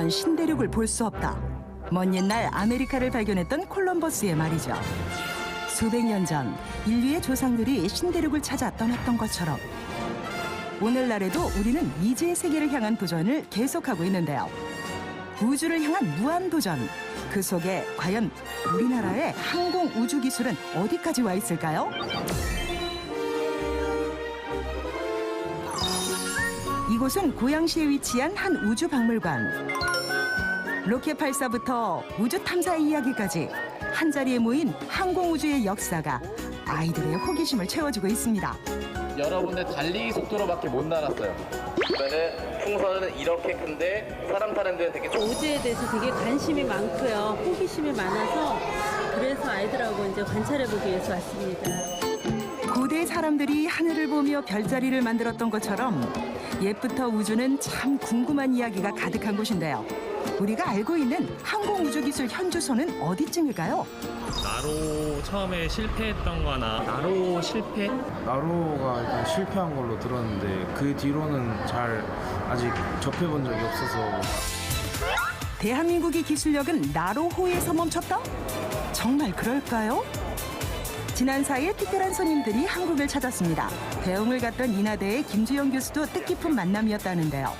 있던 신대륙을 볼 수 없다. 먼 옛날 아메리카를 발견했던 콜럼버스의 말이죠. 수백 년 전 인류의 조상들이 신대륙을 찾아 떠났던 것처럼 오늘날에도 우리는 미지의 세계를 향한 도전을 계속하고 있는데요. 우주를 향한 무한 도전. 그 속에 과연 우리나라의 항공 우주 기술은 어디까지 와 있을까요? 이곳은 고양시에 위치한 한 우주 박물관. 로켓 발사부터 우주 탐사 이야기까지 한 자리에 모인 항공 우주의 역사가 아이들의 호기심을 채워주고 있습니다. 여러분들 달리기 속도로밖에 못 날았어요. 그러면은 풍선은 이렇게 큰데 사람 타는 데는 되게 좀 우주에 대해서 되게 관심이 많고요. 호기심이 많아서 그래서 아이들하고 이제 관찰해 보기 위해서 왔습니다. 고대 사람들이 하늘을 보며 별자리를 만들었던 것처럼 옛부터 우주는 참 궁금한 이야기가 가득한 곳인데요. 우리가 알고 있는 항공 우주 기술 현주소는 어디쯤일까요? 나로 처음에 실패했던 거나 나로 실패? 나로가 일단 실패한 걸로 들었는데 그 뒤로는 잘 아직 접해본 적이 없어서 대한민국의 기술력은 나로호에서 멈췄다? 정말 그럴까요? 지난 4일 특별한 손님들이 한국을 찾았습니다. 배웅을 갔던 인하대의 김주영 교수도 뜻깊은 만남이었다는데요.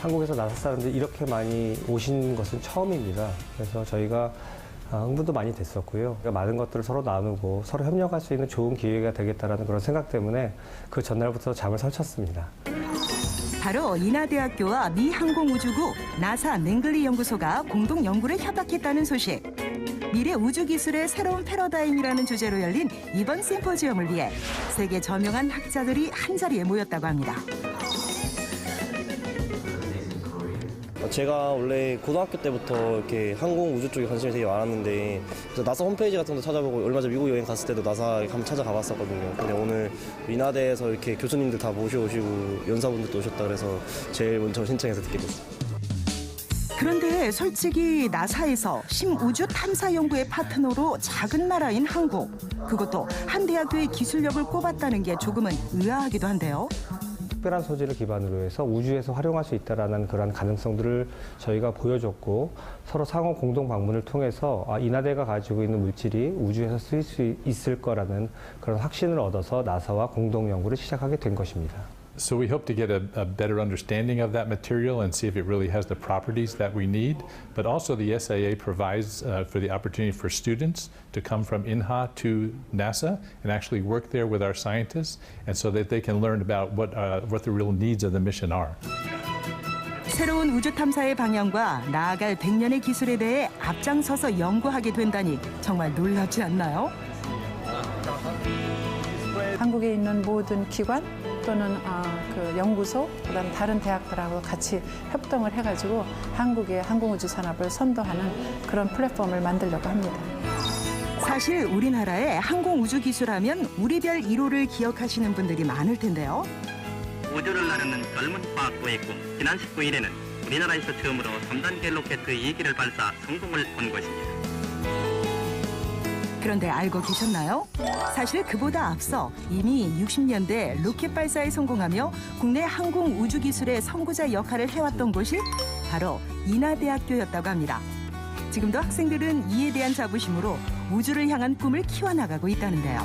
한국에서 나사 사람들이 이렇게 많이 오신 것은 처음입니다. 그래서 저희가 아, 흥분도 많이 됐었고요. 많은 것들을 서로 나누고 서로 협력할 수 있는 좋은 기회가 되겠다라는 그런 생각 때문에 그 전날부터 잠을 설쳤습니다. 바로 인하대학교와 미 항공우주국 나사 맹글리 연구소가 공동 연구를 협약했다는 소식. 미래 우주 기술의 새로운 패러다임이라는 주제로 열린 이번 심포지엄을 위해 세계 저명한 학자들이 한 자리에 모였다고 합니다. 어, 제가 원래 고등학교 때부터 이렇게 항공 우주 쪽에 관심이 되게 많았는데 나사 홈페이지 같은 거 찾아보고 얼마 전 미국 여행 갔을 때도 나사 한번 찾아가 봤었거든요. 근데 오늘 인하대에서 이렇게 교수님들 다 모셔오시고 연사분들도 오셨다 그래서 제일 먼저 신청해서 듣게 됐어요. 그런데 솔직히 나사에서 심우주 탐사 연구의 파트너로 작은 나라인 한국 그것도 한 대학교의 기술력을 꼽았다는 게 조금은 의아하기도 한데요. 특별한 소재를 기반으로 해서 우주에서 활용할 수 있다라는 그런 가능성들을 저희가 보여줬고 서로 상호 공동 방문을 통해서 아, 인하대가 가지고 있는 물질이 우주에서 쓰일 수 있을 거라는 그런 확신을 얻어서 나사와 공동 연구를 시작하게 된 것입니다. So we hope to get a, a better understanding of that material and see if it really has the properties that we need. But also the SAA provides uh, for the opportunity for students to come from INHA to NASA and actually work there with our scientists, and so that they can learn about what uh, what the real needs of the mission are. 새로운 우주 탐사의 방향과 나아갈 100년의 기술에 대해 앞장서서 연구하게 된다니 정말 놀랍지 않나요? 한국에 있는 모든 기관 또는 아, 그 연구소 그다음 다른 대학들하고 같이 협동을 해가지고 한국의 항공우주 산업을 선도하는 그런 플랫폼을 만들려고 합니다. 사실 우리나라의 항공 우주 기술하면 우리별 1호를 기억하시는 분들이 많을 텐데요. 우주를 나르는 젊은 과학부의 꿈 지난 19일에는 우리나라에서 처음으로 3단계 로켓 2기를 발사 성공을 본 것입니다. 그런데 알고 계셨나요? 사실 그보다 앞서 이미 60년대 로켓 발사에 성공하며 국내 항공 우주 기술의 선구자 역할을 해왔던 곳이 바로 인하대학교였다고 합니다. 지금도 학생들은 이에 대한 자부심으로 우주를 향한 꿈을 키워나가고 있다는데요.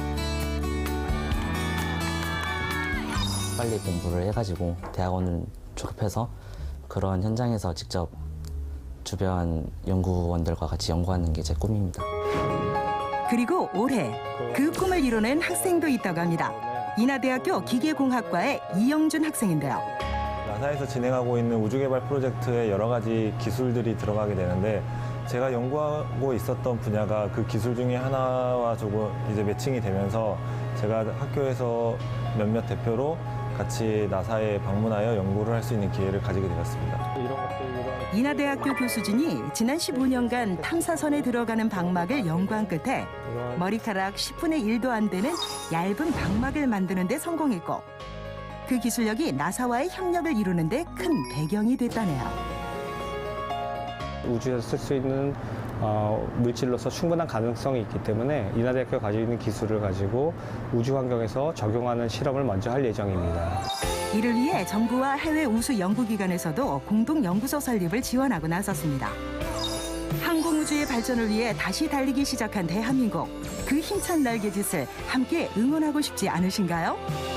빨리 공부를 해가지고 대학원을 졸업해서 그런 현장에서 직접 주변 연구원들과 같이 연구하는 게 제 꿈입니다. 그리고 올해 그 꿈을 이뤄낸 학생도 있다고 합니다. 인하대학교 기계공학과의 이영준 학생인데요. 나사에서 진행하고 있는 우주개발 프로젝트에 여러 가지 기술들이 들어가게 되는데 제가 연구하고 있었던 분야가 그 기술 중에 하나와 조금 이제 매칭이 되면서 제가 학교에서 몇몇 대표로 같이 나사에 방문하여 연구를 할 수 있는 기회를 가지게 되었습니다. 인하대학교 교수진이 지난 15년간 탐사선에 들어가는 방막을 연구한 끝에 머리카락 10분의 1도 안 되는 얇은 방막을 만드는 데 성공했고 그 기술력이 나사와의 협력을 이루는 데 큰 배경이 됐다네요. 우주에서 쓸 수 있는 어, 물질로서 충분한 가능성이 있기 때문에 인하대학교가 가지고 있는 기술을 가지고 우주 환경에서 적용하는 실험을 먼저 할 예정입니다. 이를 위해 정부와 해외 우수 연구기관에서도 공동 연구소 설립을 지원하고 나섰습니다. 항공우주의 발전을 위해 다시 달리기 시작한 대한민국. 그 힘찬 날개짓을 함께 응원하고 싶지 않으신가요?